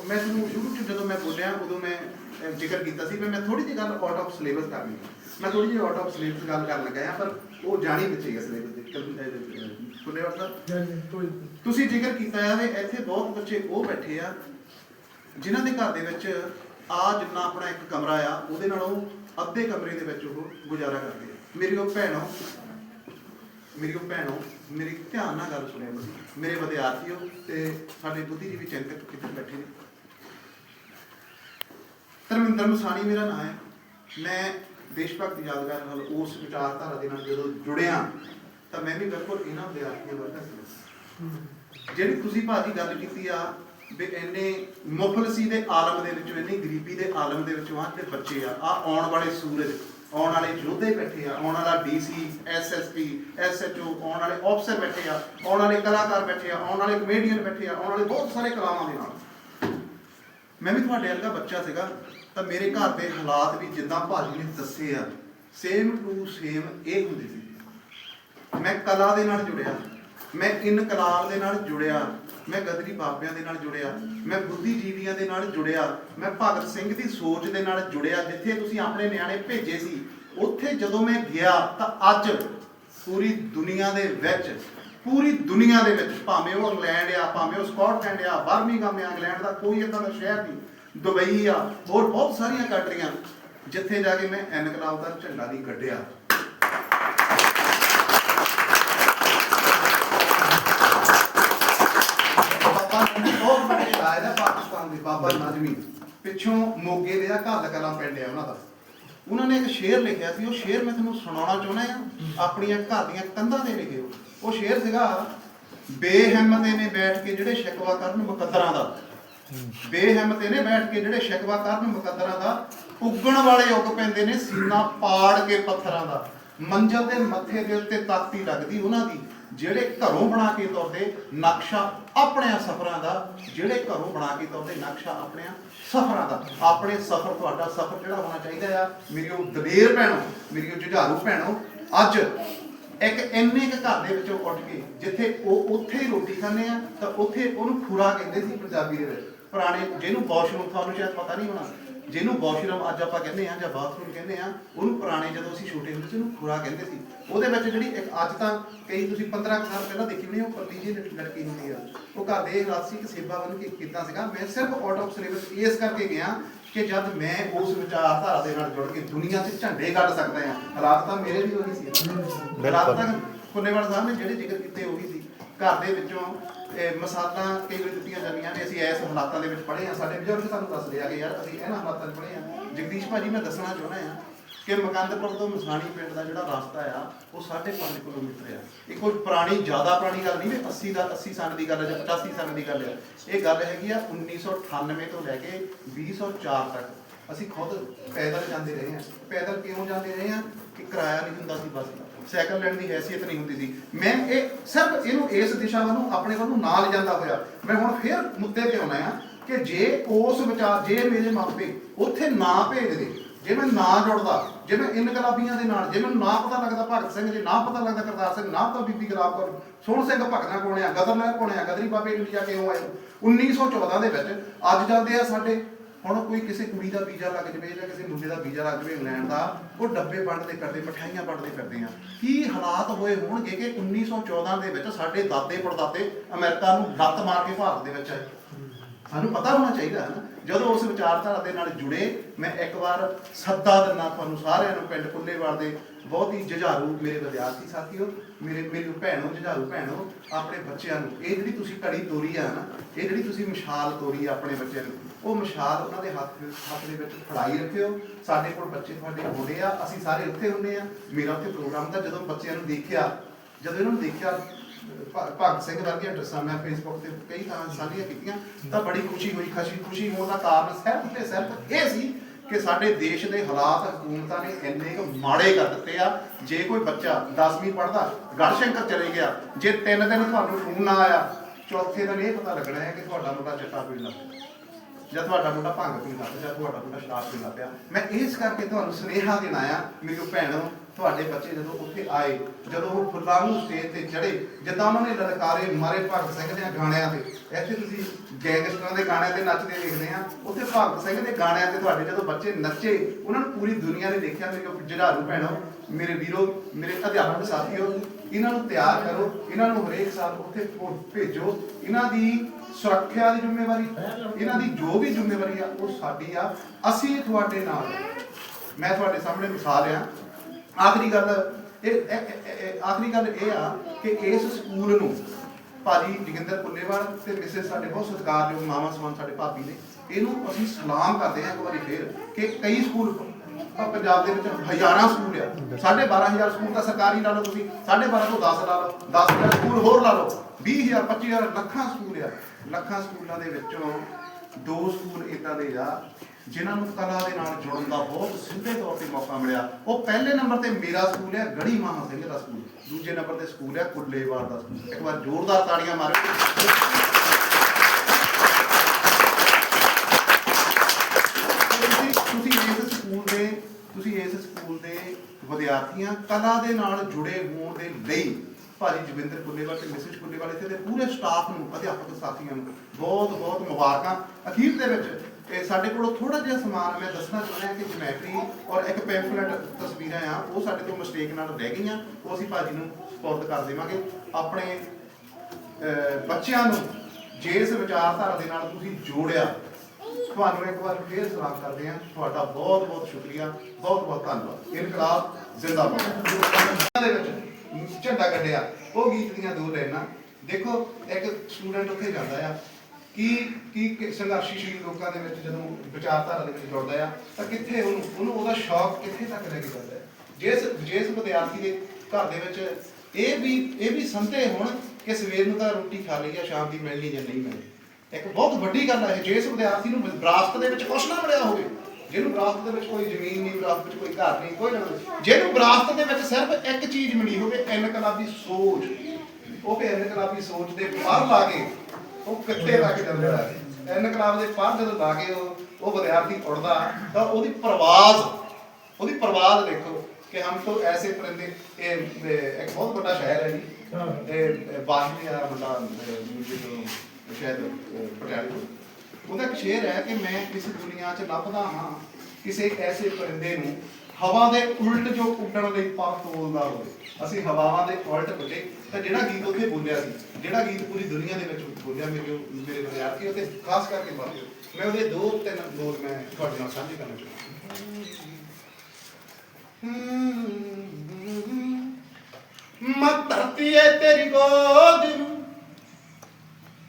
ਮੈਂ ਤੁਹਾਨੂੰ ਸ਼ੁਰੂ ਚ ਜਦੋਂ ਮੈਂ ਬੋਲਿਆ ਉਦੋਂ ਮੈਂ ਜ਼ਿਕਰ ਕੀਤਾ ਸੀ ਮੈਂ ਥੋੜੀ ਜਿਹੀ ਗੱਲ ਆਊਟ ਆਫ ਸਿਲੇਬਸ ਕਰਨੀ ਹੈ। ਮੈਂ ਥੋੜੀ ਜਿਹੀ ਆਊਟ ਆਫ ਸਿਲੇਬਸ ਗੱਲ ਕਰਨ ਲੱਗਾ ਆ ਪਰ ਉਹ ਜਾਣੀ ਬੱਚੇ ਹੈ ਸਿਲੇਬਸ ਦੇ। ਸਾਹਿਬ ਤੁਸੀਂ ਜ਼ਿਕਰ ਕੀਤਾ ਹੈ ਵੀ ਇੱਥੇ ਬਹੁਤ ਬੱਚੇ ਉਹ ਬੈਠੇ ਆ ਜਿਨ੍ਹਾਂ ਦੇ ਘਰ ਦੇ ਵਿੱਚ ਆ ਜਿੰਨਾ ਆਪਣਾ ਇੱਕ ਕਮਰਾ ਆ ਉਹਦੇ ਨਾਲੋਂ ਅੱਧੇ ਕਮਰੇ ਦੇ ਵਿੱਚ ਉਹ ਗੁਜ਼ਾਰਾ ਕਰਦੇ ਆ। ਮੇਰੀ ਉਹ ਭੈਣੋ ਮੇਰੀ ਉਹ ਭੈਣੋ ਮੇਰੀ ਧਿਆਨ ਨਾਲ ਗੱਲ ਸੁਣਿਆ ਤੁਸੀਂ ਮੇਰੇ ਵਿਦਿਆਰਥੀਓ ਤੇ ਸਾਡੇ ਬੁੱਧੀਜੀਵੀ ਚਿੰਤਕ ਕਿੱਥੇ ਬੈਠੇ ਨੇ। ਧਰਮਿੰਦਰ ਮਸਾਣੀ ਮੇਰਾ ਨਾਮ ਹੈ। ਮੈਂ ਦੇਸ਼ ਭਗਤੀ ਯਾਦਗਾਰ ਨਾਲ ਉਸ ਵਿਚਾਰਧਾਰਾ ਦੇ ਨਾਲ ਜਦੋਂ ਜੁੜਿਆ ਤਾਂ ਮੈਂ ਵੀ ਬਿਲਕੁਲ ਇਹਨਾਂ ਵਿਦਿਆਰਥੀਆਂ ਵਰਗਾ ਸੀ। ਜਿਹੜੀ ਤੁਸੀਂ ਭਾਜੀ ਗੱਲ ਕੀਤੀ ਆ ਵੀ ਇੰਨੇ ਮੁਫਲਸੀ ਦੇ ਆਲਮ ਦੇ ਵਿੱਚੋਂ, ਇੰਨੀ ਗਰੀਬੀ ਦੇ ਆਲਮ ਦੇ ਵਿੱਚੋਂ ਆ ਜਿਹੜੇ ਬੱਚੇ ਆ ਆ ਆਉਣ ਵਾਲੇ ਸੂਰਜ, ਆਉਣ ਵਾਲੇ ਯੋਧੇ ਬੈਠੇ ਆ, ਆਉਣ ਵਾਲਾ ਡੀਸੀ ਐਸਐਸਪੀ ਐਸਐਚਓ ਆਉਣ ਵਾਲੇ ਅਫਸਰ ਬੈਠੇ ਆ, ਆਉਣ ਵਾਲੇ ਕਲਾਕਾਰ ਬੈਠੇ ਆ, ਆਉਣ ਵਾਲੇ ਕਮੇਡੀਅਨ ਬੈਠੇ ਆ, ਆਉਣ ਵਾਲੇ ਬਹੁਤ ਸਾਰੇ ਕਲਾਵਾਂ ਦੇ ਨਾਲ। ਮੈਂ ਵੀ ਤੁਹਾਡੇ ਵਰਗਾ ਬੱਚਾ ਸੀਗਾ, ਤਾਂ ਮੇਰੇ ਘਰ ਦੇ ਹਾਲਾਤ ਵੀ ਜਿੱਦਾਂ ਭਾਜੀ ਨੇ ਦੱਸੇ ਆ ਸੇਮ ਟੂ ਸੇਮ ਇਹ ਹੁੰਦੇ ਸੀ। ਮੈਂ ਕਲਾ ਦੇ ਨਾਲ ਜੁੜਿਆ, ਮੈਂ ਇਨਕਲਾਬ ਦੇ ਨਾਲ ਜੁੜਿਆ ਮੈਂ ਗਦਰੀ ਬਾਬਿਆਂ ਦੇ ਨਾਲ ਜੁੜਿਆ, ਮੈਂ ਬੁੱਧੀਜੀਵੀਆਂ ਦੇ ਨਾਲ ਜੁੜਿਆ, ਮੈਂ ਭਗਤ ਸਿੰਘ ਦੀ ਸੋਚ ਦੇ ਨਾਲ ਜੁੜਿਆ, ਜਿੱਥੇ ਤੁਸੀਂ ਆਪਣੇ ਨਿਆਣੇ ਭੇਜੇ ਸੀ, ਉੱਥੇ ਜਦੋਂ ਮੈਂ ਗਿਆ ਤਾਂ ਅੱਜ ਪੂਰੀ ਦੁਨੀਆ ਦੇ ਵਿੱਚ, ਪੂਰੀ ਦੁਨੀਆ ਦੇ ਵਿੱਚ, ਭਾਵੇਂ ਉਹ ਇੰਗਲੈਂਡ ਆ, ਭਾਵੇਂ ਉਹ ਸਕਾਟਲੈਂਡ ਆ ਬਰਮਿੰਗਮ ਆ, ਇੰਗਲੈਂਡ ਦਾ ਕੋਈ ਏਦਾਂ ਦਾ ਸ਼ਹਿਰ ਨਹੀਂ, ਦੁਬਈ ਆ, ਹੋਰ ਬਹੁਤ ਸਾਰੀਆਂ ਕੰਟਰੀਆਂ, ਜਿੱਥੇ ਜਾ ਕੇ ਮੈਂ ਐਨਕਲਾਬ ਦਾ ਝੰਡਾ ਨਹੀਂ ਕੱਢਿਆ। ਪਾਕਿਸਤਾਨ ਦੇ ਬਾਬਾ ਨਜ਼ਮੀ ਪਿੱਛੋਂ ਮੋਗੇ ਦੇ ਆ ਘੱਲ ਕਲਾਂ ਪਿੰਡ ਆ ਉਹਨਾਂ ਦਾ। ਉਹਨਾਂ ਨੇ ਇੱਕ ਸ਼ੇਰ ਲਿਖਿਆ ਸੀ, ਉਹ ਸ਼ੇਰ ਮੈਂ ਤੁਹਾਨੂੰ ਸੁਣਾਉਣਾ ਚਾਹੁੰਦਾ ਆ ਆਪਣੀਆਂ ਘਰ ਦੀਆਂ ਕੰਧਾਂ ਤੇ ਲਿਖੇ ਉਹ ਸ਼ੇਰ ਸੀਗਾ, ਬੇਹਿੰਮਤੇ ਨੇ ਬੈਠ ਕੇ ਜਿਹੜੇ ਸ਼ਿਕਵਾ ਕਰਨ ਮੁਕੱਦਰਾਂ ਦਾ। ਬੇਹਿੰਮਤੇ ਨੇ ਬੈਠ ਕੇ ਜਿਹੜੇ ਸ਼ਿਕਵਾ ਕਰਨ ਮੁਕੱਦਰਾਂ ਦਾ, ਉੱਗਣ ਵਾਲੇ ਉੱਗ ਪੈਂਦੇ ਨੇ ਸੀਨਾ ਪਾੜ ਕੇ ਪੱਥਰਾਂ ਦਾ। ਮੰਜ਼ਲ ਦੇ ਮੱਥੇ ਦੇ ਉੱਤੇ ਤਾਕਤੀ ਲੱਗਦੀ ਉਹਨਾਂ ਦੀ। ਜਿਹੜੇ ਘਰੋਂ ਬਣਾ ਕੇ ਤੁਰਦੇ ਨਕਸ਼ਾ ਆਪਣੇ ਸਫ਼ਰਾਂ ਦਾ, ਜਿਹੜੇ ਘਰੋਂ ਬਣਾ ਕੇ ਤੁਰਦੇ ਨਕਸ਼ਾ ਆਪਣੇ ਸਫ਼ਰਾਂ ਦਾ। ਆਪਣੇ ਸਫ਼ਰ ਤੁਹਾਡਾ ਸਫ਼ਰ ਜਿਹੜਾ ਹੋਣਾ ਚਾਹੀਦਾ ਆ? ਮੇਰੀ ਉਹ ਦਲੇਰ ਭੈਣੋ, ਮੇਰੀ ਉਹ ਜੁਝਾਰੂ ਭੈਣੋ, ਅੱਜ ਇੱਕ ਇੰਨੇ ਕੁ ਘਰ ਦੇ ਵਿੱਚੋਂ ਉੱਠ ਕੇ ਜਿੱਥੇ ਉਹ ਉੱਥੇ ਹੀ ਰੋਟੀ ਖਾਂਦੇ ਆ, ਤਾਂ ਉੱਥੇ ਉਹਨੂੰ ਖੁਰਾ ਕਹਿੰਦੇ ਸੀ ਪੰਜਾਬੀ ਦੇ ਵਿੱਚ। ਪੁਰਾਣੇ ਜਿਹਨੂੰ ਵਾਸ਼ਰੂਮ ਤੁਹਾਨੂੰ ਸ਼ਾਇਦ ਪਤਾ ਨਹੀਂ ਹੋਣਾ। ਜਿਹਨੂੰ ਵਾਸ਼ਰੂਮ ਅੱਜ ਆਪਾਂ ਕਹਿੰਦੇ ਆ ਜਾਂ ਬਾਥਰੂਮ ਕਹਿੰਦੇ ਆ ਉਹਨੂੰ ਪੁਰਾਣੇ ਜਦੋਂ ਅਸੀਂ ਛੋਟੇ ਹੁੰਦੇ ਸੀ ਉਹਨੂੰ ਖੁਰਾ ਕਹਿੰਦੇ ਸੀ। ਉਹਦੇ ਵਿੱਚ ਜਿਹੜੀ ਇੱਕ ਅੱਜ ਤਾਂ ਕਈ ਤੁਸੀਂ 15 ਕੁ ਸਾਲ ਪਹਿਲਾਂ ਦੇਖੀ ਹੋਣੀ ਉਹ ਪਰਲੀ ਲੜ- ਲੜਕੀ ਹੁੰਦੀ ਆ। ਉਹ ਘਰ ਦੇ ਰਾਸੀ ਇੱਕ ਸੇਬਾ ਬਣ ਕੇ ਕੀਤਾ ਸੀਗਾ। ਮੈਂ ਸਿਰਫ ਆਊਟ ਆਫ ਸਿਲੇਬਸ ਇਸ ਕਰਕੇ ਗਿਆ ਕਿ ਜਦ ਮੈਂ ਉਸ ਵਿਚਾਰਧਾਰਾ ਦੇ ਨਾਲ ਜੁੜ ਕੇ ਦੁਨੀਆ 'ਚ ਝੰਡੇ ਕੱਢ ਸਕਦਾ ਹਾਂ ਹਾਲਾਤ ਤਾਂ ਮੇਰੇ ਵੀ ਉਹੀ ਸੀ। ਹਾਲਾਤ ਤਾਂ ਪੁੰਨੇਵਾਲ ਸਾਹਿਬ ਨੇ ਜਿਹੜੇ ਜ਼ਿਕਰ ਕੀਤੇ ਉਹੀ ਸੀ। ਘਰ ਦੇ ਵਿੱਚੋਂ ਮਸਾਲਾ ਕਈ ਵਾਰ ਦਿੱਤੀਆਂ ਜਾਂਦੀਆਂ ਨੇ, ਅਸੀਂ ਐਸ ਹਾਲਾਤਾਂ ਦੇ ਵਿੱਚ ਪੜ੍ਹੇ ਆ ਸਾਡੇ ਬਜ਼ੁਰਗ ਸਾਨੂੰ ਦੱਸਦੇ ਆ ਕਿ ਯਾਰ ਅਸੀਂ ਇਹਨਾਂ ਹਾਲਾਤਾਂ 'ਚ ਪੜ੍ਹੇ ਆ ਜਗਦੀਸ਼ ਭਾਜੀ, ਮੈਂ ਦੱਸਣਾ ਚਾਹੁੰਦਾ ਆ ਕਿ ਮਕੰਦਪੁਰ ਤੋਂ ਮਸਾਣੀ ਪਿੰਡ ਦਾ ਜਿਹੜਾ ਰਸਤਾ ਆ, ਉਹ 5.5 ਕਿਲੋਮੀਟਰ ਆ। ਇਹ ਕੋਈ ਪੁਰਾਣੀ, ਜ਼ਿਆਦਾ ਪੁਰਾਣੀ ਗੱਲ ਨਹੀਂ ਵੀ 80 ਦਾ 80 ਸਾਲ ਦੀ ਗੱਲ ਹੈ ਜਾਂ 85 ਸਾਲ ਦੀ ਗੱਲ ਹੈ ਇਹ ਗੱਲ ਹੈਗੀ ਆ 1998 ਤੋਂ ਲੈ ਕੇ 2004 ਤੱਕ। ਅਸੀਂ ਖੁਦ ਪੈਦਲ ਜਾਂਦੇ ਰਹੇ ਹਾਂ। ਪੈਦਲ ਕਿਉਂ ਜਾਂਦੇ ਰਹੇ ਹਾਂ? ਕਿ ਕਿਰਾਇਆ ਨਹੀਂ ਹੁੰਦਾ ਸੀ ਬੱਸ ਦਾ। ਸਾਈਕਲ ਲੈਣ ਦੀ ਹੈਸੀਅਤ ਨਹੀਂ ਹੁੰਦੀ ਸੀ। ਮੈਂ ਇਹ ਸਿਰਫ ਇਹਨੂੰ ਇਸ ਦਿਸ਼ਾ ਵੱਲੋਂ ਆਪਣੇ ਵੱਲੋਂ ਨਾਲ ਜਾਂਦਾ ਹੋਇਆ। ਮੈਂ ਹੁਣ ਫਿਰ ਮੁੱਦੇ ਤੇ ਆਉਣਾ ਆ ਕਿ ਜੇ ਉਸ ਵਿਚਾਰ, ਜੇ ਮੇਰੇ ਮਾਪੇ ਉੱਥੇ ਨਾ ਭੇਜਦੇ, ਜੇ ਮੈਂ ਨਾ ਜੁੜਦਾ, ਜੇ ਮੈਂ ਇਨਕਲਾਬੀਆਂ ਦੇ ਨਾਲ, ਜੇ ਮੈਨੂੰ ਨਾ ਪਤਾ ਲੱਗਦਾ ਭਗਤ ਸਿੰਘ, ਜੇ ਨਾ ਪਤਾ ਲੱਗਦਾ ਕਰਤਾਰ ਸਿੰਘ, ਨਾ ਤਾਂ ਬੀਬੀ ਗੁਲਾਬ ਕੌਰ ਸੋਹਣ ਸਿੰਘ ਭਗਨਾ ਕੋਣ ਆ ਗਦਰ ਲੈ ਕੋਣ ਆ, ਗਦਰੀ ਬਾਬੇ ਇੰਡੀਆ ਕਿਉਂ ਆਏ? 1914 ਦੇ ਵਿੱਚ ਅੱਜ ਜਾਂਦੇ ਆ ਸਾਡੇ ਹੁਣ ਕੋਈ ਕਿਸੇ ਕੁੜੀ ਦਾ ਵੀਜ਼ਾ ਲੱਗ ਜਵੇ ਜਾਂ ਕਿਸੇ ਮੁੰਡੇ ਦਾ ਵੀਜ਼ਾ ਲੱਗ ਜਵੇ ਇੰਗਲੈਂਡ ਦਾ, ਉਹ ਡੱਬੇ ਵੰਡਦੇ ਕਰਦੇ ਮਠਾਈਆਂ ਵੰਡਦੇ ਫਿਰਦੇ ਆ। ਕੀ ਹਾਲਾਤ ਹੋਏ ਹੋਣਗੇ ਕਿ 1914 ਦੇ ਵਿੱਚ ਸਾਡੇ ਦਾਦੇ ਪੜਦਾਦੇ ਅਮਰੀਕਾ ਨੂੰ ਲੱਤ ਮਾਰ ਕੇ ਭਾਰਤ ਦੇ ਵਿੱਚ ਆਏ? ਸਾਨੂੰ ਪਤਾ ਹੋਣਾ ਚਾਹੀਦਾ ਹੈ ਜਦੋਂ ਉਸ ਵਿਚਾਰਧਾਰਾ ਦੇ ਨਾਲ ਜੁੜੇ, ਮੈਂ ਇੱਕ ਵਾਰ ਸੱਦਾ ਦਿੰਦਾ ਤੁਹਾਨੂੰ ਸਾਰਿਆਂ ਨੂੰ ਪਿੰਡ ਕੁੱਲੇਵਾਲ ਦੇ ਬਹੁਤ ਹੀ ਜੁਝਾਰੂ ਮੇਰੇ ਵਿਦਿਆਰਥੀ ਸਾਥੀਓ, ਮੇਰੇ, ਮੇਰੀ ਭੈਣੋ, ਜੁਝਾਰੂ ਭੈਣੋ, ਆਪਣੇ ਬੱਚਿਆਂ ਨੂੰ। ਇਹ ਜਿਹੜੀ ਤੁਸੀਂ ਕੜੀ ਤੋਰੀ ਆ ਨਾ, ਇਹ ਜਿਹੜੀ ਤੁਸੀਂ ਮਿਸਾਲ ਤੋਰੀ ਆ ਆਪਣੇ ਬੱਚਿਆਂ ਨੂੰ, ਉਹ ਮਿਸਾਲ ਉਹਨਾਂ ਦੇ ਹੱਥ ਹੱਥ ਦੇ ਵਿੱਚ ਫੜਾਈ ਰੱਖਿਓ। ਸਾਡੇ ਕੋਲ ਬੱਚੇ ਤੁਹਾਡੇ ਆਉਂਦੇ ਆ, ਅਸੀਂ ਸਾਰੇ ਉੱਥੇ ਹੁੰਦੇ ਆ। ਮੇਰਾ ਉੱਥੇ ਪ੍ਰੋਗਰਾਮ ਦਾ ਜਦੋਂ ਬੱਚਿਆਂ ਨੂੰ ਦੇਖਿਆ, ਜਦੋਂ ਇਹਨਾਂ ਨੂੰ ਦੇਖਿਆ ਭਗਤ ਸਿੰਘ ਵਰਗੀਆਂ ਡਰੈਸਾਂ ਮੈਂ ਫੇਸਬੁੱਕ ਤੇ ਕਈ ਥਾਂ ਸਾਂਝੀਆਂ ਕੀਤੀਆਂ, ਤਾਂ ਬੜੀ ਖੁਸ਼ੀ ਹੋਈ, ਖੁਸ਼ੀ ਖੁਸ਼ੀ ਹੋਣ ਦਾ ਕਾਰਨ ਸਿਰਫ ਤੇ ਸਿਰਫ ਇਹ ਸੀ ਕਿ ਸਾਡੇ ਦੇਸ਼ ਦੇ ਹਾਲਾਤ ਹਕੂਮਤਾਂ ਨੇ ਇੰਨੇ ਕੁ ਮਾੜੇ ਕਰ ਦਿੱਤੇ ਆ। ਜੇ ਕੋਈ ਬੱਚਾ 10ਵੀਂ ਪੜ੍ਹਦਾ, ਗੜਸ਼ੰਕਰ ਚਲੇ ਗਿਆ, ਜੇ ਤਿੰਨ ਦਿਨ ਤੁਹਾਨੂੰ ਫੋਨ ਨਾ ਆਇਆ, ਚੌਥੇ ਦਿਨ ਇਹ ਪਤਾ ਲੱਗਣਾ ਹੈ ਕਿ ਤੁਹਾਡਾ ਮੁੰਡਾ ਚਿੱਟਾ ਪੀਣ ਲੱਗ ਪਿਆ ਜਾਂ ਤੁਹਾਡਾ ਮੁੰਡਾ ਭੰਗ ਪੀਣ ਲੱਗ ਪਿਆ ਜਾਂ ਤੁਹਾਡਾ ਮੁੰਡਾ ਸ਼ਰਾਬ ਪੀਣ ਲੱਗ ਪਿਆ, ਮੈਂ ਇਸ ਕਰਕੇ ਤੁਹਾਨੂੰ ਸੁਨੇਹਾ ਦੇਣਾ ਆ ਮੇਰੀ ਭੈਣੋ ਤੁਹਾਡੇ ਬੱਚੇ ਜਦੋਂ ਉੱਥੇ ਆਏ, ਜਦੋਂ ਉਹ ਫੁੱਲਾਂ ਨੂੰ ਸਟੇਜ ਤੇ ਚੜੇ ਜਿੱਦਾਂ ਉਹਨਾਂ ਨੇ ਲਲਕਾਰੇ ਮਾਰੇ ਭਗਤ ਸਿੰਘ ਦੇ ਗਾਣਿਆਂ ਤੇ। ਇੱਥੇ ਤੁਸੀਂ ਗੈਂਗਸਟਰਾਂ ਦੇ ਗਾਣਿਆਂ ਤੇ ਨੱਚਦੇ ਦੇਖਦੇ ਆ, ਉੱਥੇ ਭਗਤ ਸਿੰਘ ਦੇ ਗਾਣਿਆਂ ਤੇ ਤੁਹਾਡੇ ਜਦੋਂ ਬੱਚੇ ਨੱਚੇ, ਉਹਨਾਂ ਨੂੰ ਪੂਰੀ ਦੁਨੀਆ ਨੇ ਦੇਖਿਆ, ਮੇਰੇ ਜੜਾਰੂ ਭੈਣੋ, ਮੇਰੇ ਵੀਰੋ, ਮੇਰੇ ਅਧਿਆਪਕ ਸਾਥੀਓ, ਇਹਨਾਂ ਨੂੰ ਤਿਆਰ ਕਰੋ, ਇਹਨਾਂ ਨੂੰ ਹਰੇਕ ਸਾਲ ਉੱਥੇ ਭੇਜੋ, ਇਹਨਾਂ ਦੀ ਸੁਰੱਖਿਆ ਦੀ ਜ਼ਿੰਮੇਵਾਰੀ ਇਹਨਾਂ ਦੀ ਜੋ ਵੀ ਜ਼ਿੰਮੇਵਾਰੀ ਆ ਉਹ ਸਾਡੀ ਆ। ਅਸੀਂ ਤੁਹਾਡੇ ਨਾਲ। ਮੈਂ ਤੁਹਾਡੇ ਸਾਹਮਣੇ ਮਿਸਾਲ ਆ। ਆਖਰੀ ਗੱਲ ਇਹ ਆਖਰੀ ਗੱਲ ਇਹ ਆ ਕਿ ਇਸ ਸਕੂਲ ਨੂੰ ਭਾਜੀ ਜੋਗਿੰਦਰ ਪੁੱਲੇਵਾਲ ਤੇ ਮਿਸਿਸ ਸਾਡੇ ਬਹੁਤ ਸਤਿਕਾਰਯੋਗ ਮਾਵਾ ਸਮਾਨ ਸਾਡੇ ਭਾਬੀ ਨੇ ਇਹਨੂੰ ਅਸੀਂ ਸਲਾਮ ਕਰਦੇ ਹਾਂ ਇੱਕ ਵਾਰੀ ਫੇਰ ਕਿ ਕਈ ਸਕੂਲ ਪੰਜਾਬ ਦੇ ਵਿੱਚ ਹਜ਼ਾਰਾਂ ਸਕੂਲ ਆ। ਸਾਢੇ 12000 ਸਕੂਲ ਤਾਂ ਸਰਕਾਰੀ ਲਾ ਲਓ ਤੁਸੀਂ ਸਾਢੇ 12 ਤੋਂ 10 ਲਾ ਲਓ 10000 ਸਕੂਲ ਹੋਰ ਲਾ ਲਓ 20000 25000 ਲੱਖਾਂ ਸਕੂਲ ਆ। ਲੱਖਾਂ ਸਕੂਲਾਂ ਦੇ ਵਿੱਚੋਂ ਦੋ ਸਕੂਲ ਇਦਾਂ ਦੇ ਆ, ਜਿਨ੍ਹਾਂ ਨੂੰ ਕਲਾ ਦੇ ਨਾਲ ਜੁੜਨ ਦਾ ਬਹੁਤ ਸਿੱਧੇ ਤੌਰ ਤੇ ਮੌਕਾ ਮਿਲਿਆ। ਉਹ ਪਹਿਲੇ ਨੰਬਰ ਤੇ ਮੇਰਾ ਸਕੂਲ ਹੈ ਗੜੀ ਮਾਹਾ ਸਿੰਘ ਦਾ ਸਕੂਲ। ਦੂਜੇ ਨੰਬਰ ਤੇ ਸਕੂਲ ਹੈ, ਕੁੱਲੇਵਾਲ ਦਾ ਸਕੂਲ। ਇੱਕ ਵਾਰ ਜ਼ੋਰਦਾਰ ਤਾੜੀਆਂ ਮਾਰੋ। ਤੁਸੀਂ ਤੁਸੀਂ ਇਸ ਸਕੂਲ ਦੇ, ਤੁਸੀਂ ਇਸ ਸਕੂਲ ਦੇ ਵਿਦਿਆਰਥੀਆਂ ਕਲਾ ਦੇ ਨਾਲ ਜੁੜੇ ਹੋਣ ਦੇ ਲਈ ਭਾਜੀ ਜਵਿੰਦਰ ਕੁੱਲੇਵਾਲ ਤੇ ਮਿਸਿਸ ਕੁੱਲੇਵਾਲ ਇੱਥੇ ਦੇ ਪੂਰੇ ਸਟਾਫ ਨੂੰ, ਅਧਿਆਪਕ ਸਾਥੀਆਂ ਨੂੰ ਬਹੁਤ ਬਹੁਤ ਮੁਬਾਰਕਾਂ। ਅਖੀਰ ਦੇ ਵਿੱਚ ਇਹ ਸਾਡੇ ਕੋਲੋਂ ਥੋੜਾ ਜਿਹਾ ਸਮਾਨ ਮੈਂ ਦੱਸਣਾ ਚਾਹੁੰਦਾ ਕਿ ਜਮੈਟਰੀ ਔਰ ਇੱਕ ਪੈਂਫਲੇਟ ਤਸਵੀਰਾਂ ਆ, ਉਹ ਸਾਡੇ ਤੋਂ ਮਿਸਟੇਕ ਨਾਲ ਰਹਿ ਗਈਆਂ, ਉਹ ਅਸੀਂ ਭਾਜੀ ਨੂੰ ਸਪੋਰਟ ਕਰ ਦੇਵਾਂਗੇ। ਆਪਣੇ ਬੱਚਿਆਂ ਨੂੰ ਜੇ ਇਸ ਵਿਚਾਰਧਾਰਾ ਦੇ ਨਾਲ ਤੁਸੀਂ ਜੋੜਿਆ, ਤੁਹਾਨੂੰ ਇੱਕ ਵਾਰ ਫੇਰ ਸਲਾਮ ਕਰਦੇ ਹਾਂ। ਤੁਹਾਡਾ ਬਹੁਤ ਬਹੁਤ ਸ਼ੁਕਰੀਆ। ਬਹੁਤ ਬਹੁਤ ਧੰਨਵਾਦ। ਇਨਕਲਾਬ ਜ਼ਿੰਦਾਬਾਦ। ਦੇ ਵਿੱਚ ਝੰਡਾ ਕੱਢਿਆ। ਉਹ ਗੀਤ ਦੀਆਂ ਦੋ ਲਾਈਨਾਂ। ਦੇਖੋ, ਇੱਕ ਸਟੂਡੈਂਟ ਉੱਥੇ ਜਾਂਦਾ ਆ। ਕੀ ਕੀ ਸੰਘਰਸ਼ੀਸ਼ੀਲ ਲੋਕਾਂ ਦੇ ਵਿੱਚ ਜਦੋਂ ਵਿਚਾਰਧਾਰਾ ਦੇ ਵਿੱਚ ਜੁੜਦਾ ਆ, ਤਾਂ ਕਿੱਥੇ ਉਹਨੂੰ ਉਹਨੂੰ ਉਹਦਾ ਸ਼ੌਕ ਕਿੱਥੇ ਤੱਕ ਲੈ ਕੇ ਜਾਂਦਾ ਹੈ ਜਿਸ ਜਿਸ ਵਿਦਿਆਰਥੀ ਦੇ ਘਰ ਦੇ ਵਿੱਚ ਇਹ ਵੀ ਇਹ ਵੀ ਸੰਤੇ ਹੋਣ ਕਿ ਸਵੇਰ ਨੂੰ ਤਾਂ ਰੋਟੀ ਖਾ ਲਈ ਆ, ਸ਼ਾਮ ਦੀ ਮਿਲਣੀ ਜਾਂ ਨਹੀਂ ਮਿਲਣੀ। ਇੱਕ ਬਹੁਤ ਵੱਡੀ ਗੱਲ ਹੈ ਜਿਸ ਵਿਦਿਆਰਥੀ ਨੂੰ ਵਿਰਾਸਤ ਦੇ ਵਿੱਚ ਕੁਛ ਨਾ ਮਿਲਿਆ ਹੋਵੇ ਜਿਹਨੂੰ ਵਿਰਾਸਤ ਦੇ ਵਿੱਚ ਕੋਈ ਜ਼ਮੀਨ ਨਹੀਂ ਵਿਰਾਸਤ ਵਿੱਚ ਕੋਈ ਘਰ ਨਹੀਂ ਕੋਈ ਨਾ ਜਿਹਨੂੰ ਵਿਰਾਸਤ ਦੇ ਵਿੱਚ ਸਿਰਫ ਇੱਕ ਚੀਜ਼ ਮਿਲੀ ਹੋਵੇ ਇਨਕਲਾਬੀ ਸੋਚ। ਉਹ ਵੀ ਇਨਕਲਾਬੀ ਸੋਚ ਦੇ ਪਰ ਲਾ ਕੇ ਉਹ ਕਿੱਥੇ ਤੱਕ ਜਾਂਦਾ ਹੈ। ਇਨਕਲਾਬ ਦੇ ਪਰ ਜਦੋਂ ਲਾ ਕੇ ਉਹ ਉਹ ਵਿਦਿਆਰਥੀ ਉੜਦਾ ਤਾਂ ਉਹਦੀ ਪ੍ਰਵਾਜ਼ ਉਹਦੀ ਪ੍ਰਵਾਜ਼ ਦੇਖੋ ਕਿ ਹਮ ਤੋਂ ਐਸੇ ਪਰਿੰਦੇ ਇਹ ਇੱਕ ਬਹੁਤ ਵੱਡਾ ਸ਼ਹਿਰ ਹੈ ਜੀ। ਇਹ ਬਾਹਰੀ ਆ ਮੁੰਡਾ ਤੋਂ ਸ਼ਾਇਦ ਪਟਿਆਲੇ ਤੋਂ। ਉਹਦਾ ਇੱਕ ਸ਼ੇਰ ਹੈ ਕਿ ਮੈਂ ਇਸ ਦੁਨੀਆ 'ਚ ਲੱਭਦਾ ਹਾਂ ਕਿਸੇ ਐਸੇ ਪਰਿੰਦੇ ਨੂੰ ਹਵਾ ਦੇ ਉਲਟ ਜੋ ਉੱਡਣ ਲਈ ਪਰ ਤੋਲਦਾ ਹੋਵੇ ਅਸੀਂ ਹਵਾਵਾਂ ਦੇ ਉਲਟ ਉੱਡੇ ਤਾਂ ਜਿਹੜਾ ਗੀਤ ਉੱਥੇ ਬੋਲਿਆ ਸੀ ਜਿਹੜਾ ਗੀਤ ਪੂਰੀ ਦੁਨੀਆ ਦੇ ਵਿੱਚ ਬੋਲਿਆ ਮੇਰੇ ਮੇਰੇ ਵਿਦਿਆਰਥੀ ਉਹ ਖਾਸ ਕਰਕੇ ਬਾਤ ਮੈਂ ਉਹਦੇ ਦੋ ਤਿੰਨ ਬੋਲ ਮੈਂ ਤੁਹਾਡੇ ਨਾਲ ਸਾਂਝੇ ਕਰਨਾ ਚਾਹੁੰਦਾ ਮੈਂ ਧਰਤੀ ਏ ਤੇਰੀ ਗੋਦ ਨੂੰ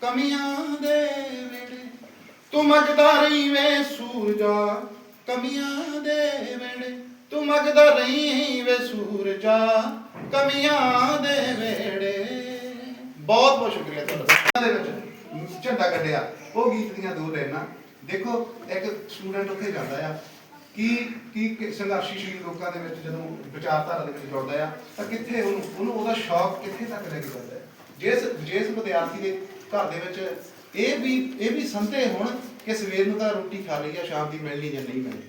ਕਮੀਆਂ ਦੇ ਵੇੜੇ ਤੂੰ ਮਗਦਾ ਰਹੀ ਵੇ ਸੂਰਜਾ। ਕਮੀਆਂ ਦੇ ਵੇੜੇ ਤੂੰ ਮਗਦਾ ਰਹੀ ਵੇ ਸੂਰਜਾ। ਕਮੀਆਂ ਦੇ ਵੇੜੇ ਬਹੁਤ ਬਹੁਤ ਸ਼ੁਕਰੀਆ ਤੁਹਾਡਾ। ਦੇ ਵਿੱਚ ਝੰਡਾ ਕੱਢਿਆ। ਉਹ ਗੀਤ ਦੀਆਂ ਦੋ ਲਾਈਨਾਂ। ਦੇਖੋ, ਇੱਕ ਸਟੂਡੈਂਟ ਉੱਥੇ ਜਾਂਦਾ ਆ ਕੀ ਕਿ ਸੰਘਰਸ਼ੀਸ਼ੀਲ ਲੋਕਾਂ ਦੇ ਵਿੱਚ ਜਦੋਂ ਵਿਚਾਰਧਾਰਾ ਦੇ ਵਿੱਚ ਜੁੜਦਾ ਆ, ਤਾਂ ਕਿੱਥੇ ਉਹਨੂੰ ਉਹਨੂੰ ਉਹਦਾ ਸ਼ੌਕ ਕਿੱਥੇ ਤੱਕ ਲੈ ਕੇ ਜਾਂਦਾ ਜਿਸ ਜਿਸ ਵਿਦਿਆਰਥੀ ਦੇ ਘਰ ਦੇ ਵਿੱਚ ਇਹ ਵੀ ਇਹ ਵੀ ਸੰਤੇ ਹੋਣ ਕਿ ਸਵੇਰ ਨੂੰ ਤਾਂ ਰੋਟੀ ਖਾ ਲਈ ਆ ਸ਼ਾਮ ਦੀ ਮਿਲਣੀ ਜਾਂ ਨਹੀਂ ਮਿਲਣੀ।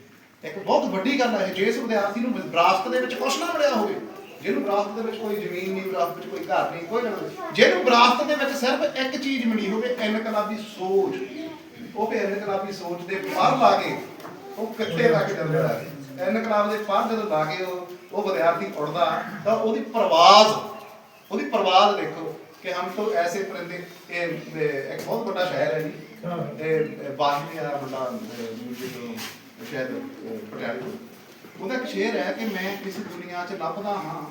ਇੱਕ ਬਹੁਤ ਵੱਡੀ ਗੱਲ ਹੈ ਜਿਸ ਵਿਦਿਆਰਥੀ ਨੂੰ ਵਿਰਾਸਤ ਦੇ ਵਿੱਚ ਕੁਛ ਨਾ ਮਿਲਿਆ ਹੋਵੇ, ਜਿਹਨੂੰ ਵਿਰਾਸਤ ਦੇ ਵਿੱਚ ਕੋਈ ਜ਼ਮੀਨ ਨਹੀਂ, ਵਿਰਾਸਤ ਵਿੱਚ ਕੋਈ ਘਰ ਨਹੀਂ, ਕੋਈ ਨਾ ਜਿਹਨੂੰ ਵਿਰਾਸਤ ਦੇ ਵਿੱਚ ਸਿਰਫ ਇੱਕ ਚੀਜ਼ ਮਿਲੀ ਹੋਵੇ, ਇਨਕਲਾਬੀ ਸੋਚ। ਉਹ ਫਿਰ ਇਨਕਲਾਬੀ ਸੋਚ ਦੇ ਪਾਰ ਲਾ ਕੇ ਉਹ ਕਿੱਤੇ ਤੱਕ ਜਾਂਦਾ ਹੈ। ਇਨਕਲਾਬ ਦੇ ਪਾਰ ਜਦੋਂ ਲਾ ਕੇ ਉਹ ਉਹ ਵਿਦਿਆਰਥੀ ਉੜਦਾ, ਤਾਂ ਉਹਦੀ ਪਰਵਾਜ਼ ਉਹਦੀ ਪਰਵਾਜ਼ ਦੇਖੋ ਕਿ ਹਮ ਤੋਂ ਐਸੇ ਪਰਿੰਦੇ ਇਹ ਇਹ ਇੱਕ ਬਹੁਤ ਵੱਡਾ ਸ਼ਹਿਰ ਹੈ ਜੀ। ਇਹ ਬਾਹਰੀ ਆ ਵੱਡਾ ਮਿਊਜ਼ਿਕ ਸ਼ਾਇਦ ਅਹ, ਪਟਿਆਲੇ ਤੋਂ। ਉਹਦਾ ਇੱਕ ਸ਼ੇਰ ਹੈ ਕਿ ਮੈਂ ਕਿਸੇ ਦੁਨੀਆ 'ਚ ਲੱਭਦਾ ਹਾਂ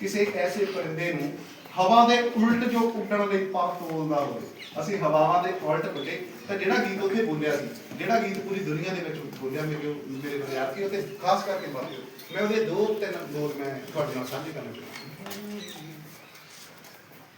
ਕਿਸੇ ਐਸੇ ਪਰਿੰਦੇ ਨੂੰ ਹਵਾ ਦੇ ਉਲਟ ਜੋ ਉੱਡਣ ਲਈ ਪਰ ਤੋਲਦਾ ਹੋਵੇ। ਅਸੀਂ ਹਵਾਵਾਂ ਦੇ ਉਲਟ ਬੁੱਲੇ ਤਾਂ ਜਿਹੜਾ ਗੀਤ ਉੱਥੇ ਬੋਲਿਆ ਸੀ ਜਿਹੜਾ ਗੀਤ ਪੂਰੀ ਦੁਨੀਆ ਦੇ ਵਿੱਚ ਬੋਲਿਆ ਮੇਰੇ ਮੇਰੇ ਵਿਦਿਆਰਥੀ ਉਹਤੇ ਖਾਸ ਕਰਕੇ ਬਾਤ ਮੈਂ ਉਹਦੇ ਦੋ ਤਿੰਨ ਬੋਲ ਮੈਂ ਤੁਹਾਡੇ ਨਾਲ ਸਾਂਝੇ ਕਰਨਾ ਚਾਹੁੰਦਾ।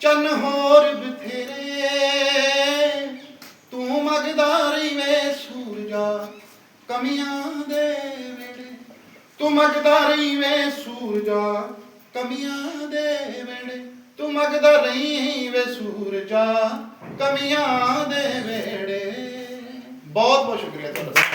ਚੰਨ ਹੋਰ ਬਥੇਰੇ। ਤੂੰ ਮਗਦਾ ਰਹੀ ਵੇ ਸੂਰਜਾ ਕਮੀਆਂ ਦੇ ਵੇੜੇ ਤੂੰ ਮਗਦਾ ਰਹੀ ਵੇ ਸੂਰਜਾ ਕਮੀਆਂ ਦੇ ਵੇੜੇ ਤੂੰ ਮਗਦਾ ਰਹੀ ਵੇ ਸੂਰਜਾ ਕਮੀਆਂ ਦੇ ਵੇੜੇ ਬਹੁਤ ਬਹੁਤ ਸ਼ੁਕਰੀਆ ਤੁਹਾਡਾ।